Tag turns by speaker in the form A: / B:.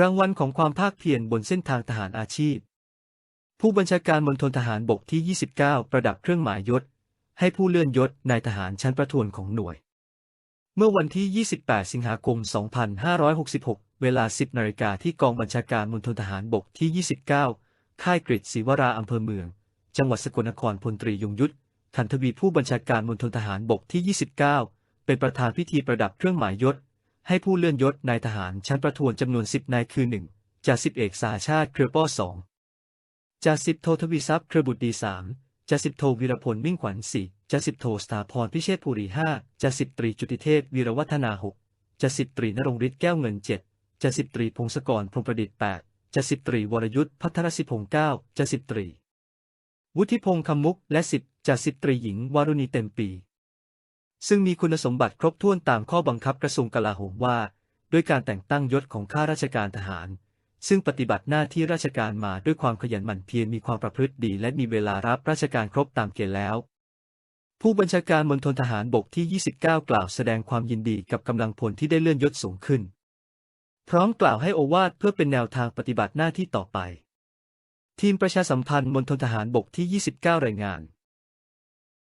A: รางวัลของความภาคเพียรบนเส้นทางทหารอาชีพ ผู้บัญชาการมณฑลทหารบกที่ 29 ประดับเครื่องหมายยศ ให้ผู้เลื่อนยศนายทหารชั้นประทวนของหน่วย เมื่อวันที่ 28 สิงหาคม 2566 เวลา 10 นาฬิกาที่กองบัญชาการมณฑลทหารบกที่ 29 ค่ายกฤษศรีวราอำเภอเมือง จังหวัดสกลนครพลตรียงยุทธขันทวีผู้บัญชาการมณฑลทหารบกที่ 29 เป็นประธานพิธีประดับเครื่องหมายยศ ให้ผู้เลื่อนยศนายทหารชั้นประทวนจำนวน10นายคือ1จ่าสิบเอกสาชาติเครือป้อ2จ่าสิบโททวีทรัพย์เครือบุตรดี3จ่าสิบโทวีรพลมิ่งขวัญ4จ่าสิบโทสถาพรพิเชษภูรี5จ่าสิบตรีจุติเทพวีรวัฒนา6จ่าสิบตรีนรงฤทธิ์แก้วเงิน7จ่าสิบตรีพงศกรพรหมประดิษฐ์8จ่าสิบตรีวรยุทธ์พัทรศิพงศ์9จ่าสิบตรี วุฒิพงษ์คำมุกและสิบจ่าสิบตรีหญิงวารุณีเต็มปี ซึ่งมีคุณสมบัติครบถ้วนตามข้อบังคับกระทรวงกลาโหมว่า ด้วยการแต่งตั้งยศของข้าราชการทหาร ซึ่งปฏิบัติหน้าที่ราชการมาด้วยความขยันหมั่นเพียรมีความประพฤติดี และมีเวลารับราชการครบตามเกณฑ์แล้ว ผู้บัญชาการมณฑลทหารบกที่ 29 กล่าวแสดงความยินดีกับกำลังพลที่ได้เลื่อนยศสูงขึ้น พร้อมกล่าวให้โอวาทเพื่อเป็นแนวทางปฏิบัติหน้าที่ต่อไป ทีมประชาสัมพันธ์มณฑลทหารบกที่ 29 รายงาน